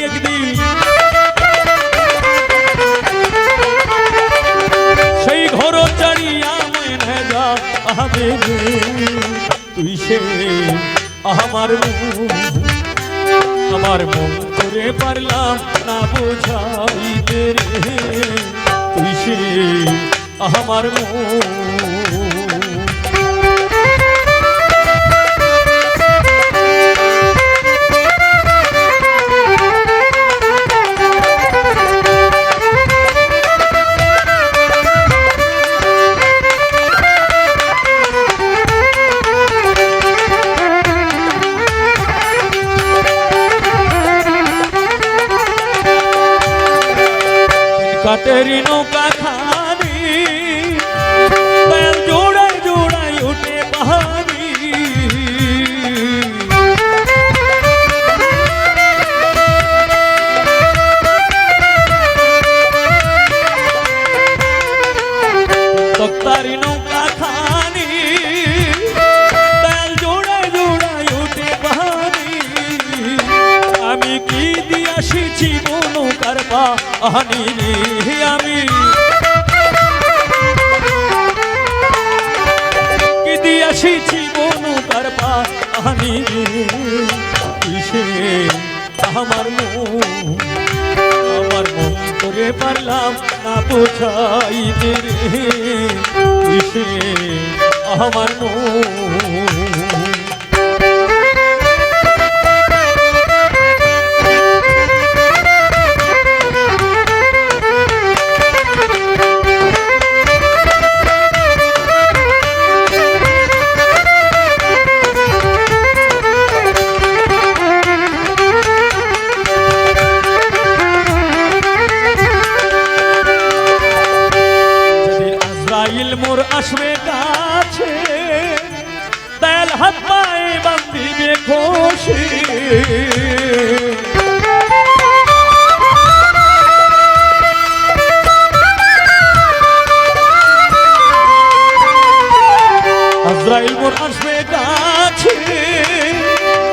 একদিন সেই ঘর চাড়িয়া মনে যা তুই সে আমার আমার মন করে পারলাম না বোঝাইতে তুই সে আমার মন কাটেরি নৌকা খানি। জোড়ায় জোড়ায় উঠে পাহাড়ি। তক্তারি নৌকা খানি। বেল জোড়ায় জোড়ায় উঠে পাহাড়ি। আমি কি দিয়াছি জীবন কারবা আনি আমি। কি দিয়াছি জীবন কারবা আনি কিসে আমার মন? আমার মন করে পারলাম না বোঝাইতে কিসে আমার মন? আসবে কাছে। তেল হাত, পায়ে বান্ধিবে খুশি আজরাইল মোর আসবে কাছে।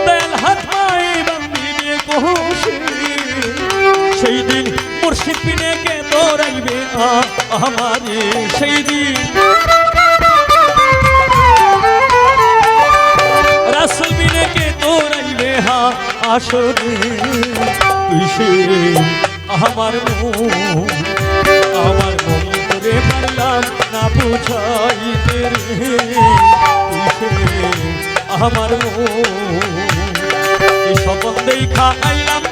তেল হাত, পায়ে বান্ধিবে খুশি সেই দিন মুর্শিদ পিনেকে দৌড়াইবে আ- আমারে সেই দিন। রাসুল বিনেকে দৌড়াইবে হা আসরে তুই সে আমার মন আমার মন করে পারলাম না বুঝাইতে তুই সে আমার মন এই স্বপন দেখা আইলাম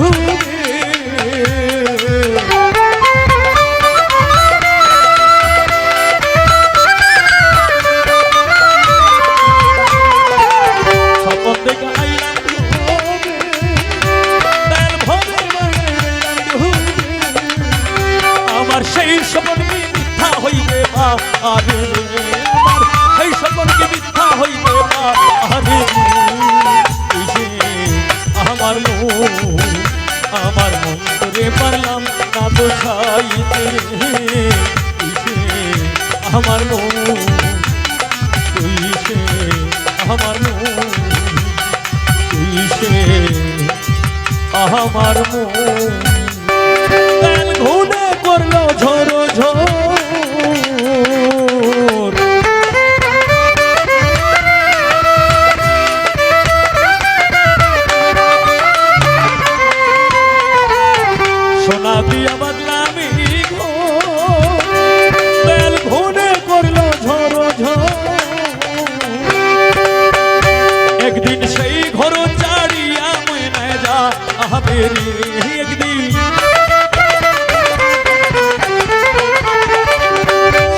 রইলাম আমার তেল ঘুনে করল ঝোরো সোনা দিয়া বাদলামি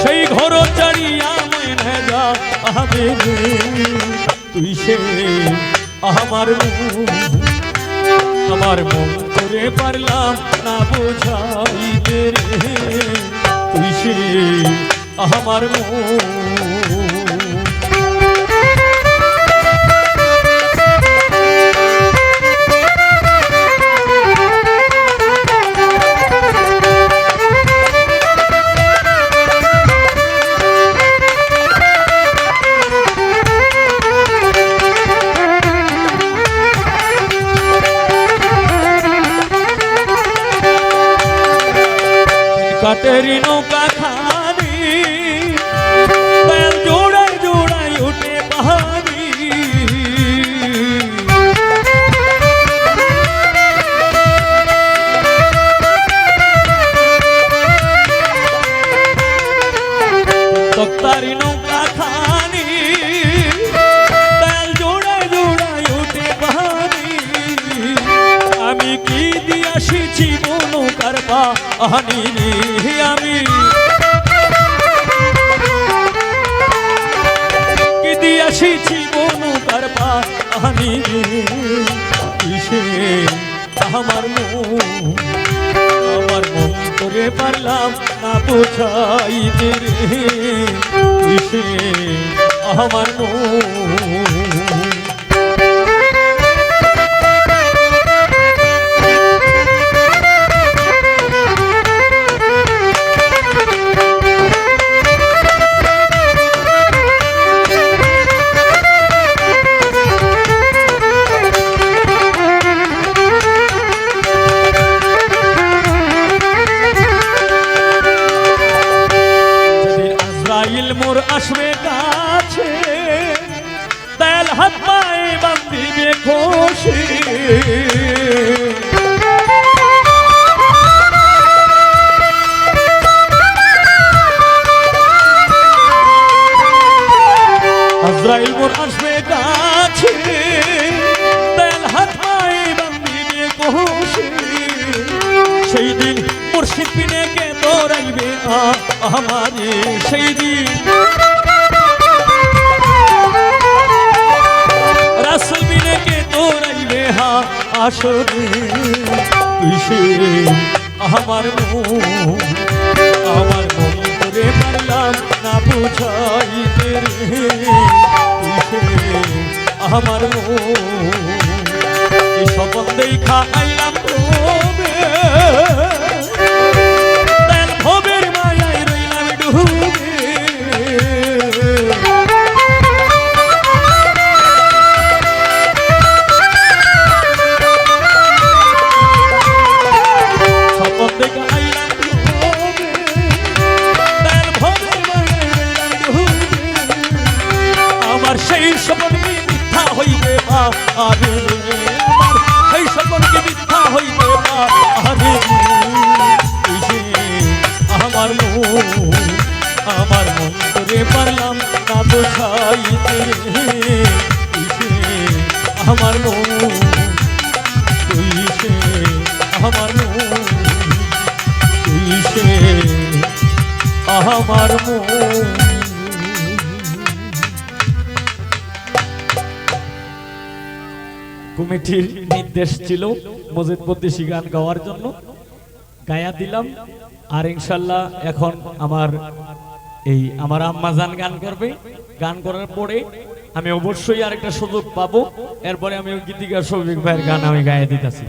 সেই ঘর চাড়িয়া যা আবেরি তুই সে আমার আমার মন করে পারলাম না বোঝাইতে তুই সে আমার মন। কাটেরি নৌকা পাহানি আমি কি দিয়াসিছি নৌকার পাহানি কিসে? আমার মন আমার মন করে পারলাম না বোঝাইতে রে। কিসে? আমার মন আজরাইল মোর আসবে কাছে তেল হাত পায়ে বান্ধিবে খুশি সেই দিন মুর্শিদ পিনে কে তোরাইবে আমারে? সেই দিন রাসুল বিনে কে তোরাইবে হা আসরে কিসে আমার মন আমার মন করে পারলাম না বুঝাইতে রে। আমার স্বপন দেখা আইলাম ভোবের মায়ায় রইলাম ডুবে। স্বপন দেখা আইলাম সেই স্বপন কি মিথ্যা হইবে আরে আমার সেই মিথ্যা হইবে আরে আমার মন আমার মন করে পারলাম না বোঝাইতে এই আমার মন তুই সে আমার মন তুই সে আমার মন। কমিটির নির্দেশ ছিল মজিদ বদ্দেশি গান গাওয়ার জন্য। গায়া দিলাম। আর ইনশাল্লাহ এখন আমার এই আমার আম্মাজান গান করবে। গান করার পরে আমি অবশ্যই আরেকটা সুযোগ পাবো। এরপরে আমি গীতিকার সৌভিক ভাইয়ের গান আমি গায়ে দিতেছি।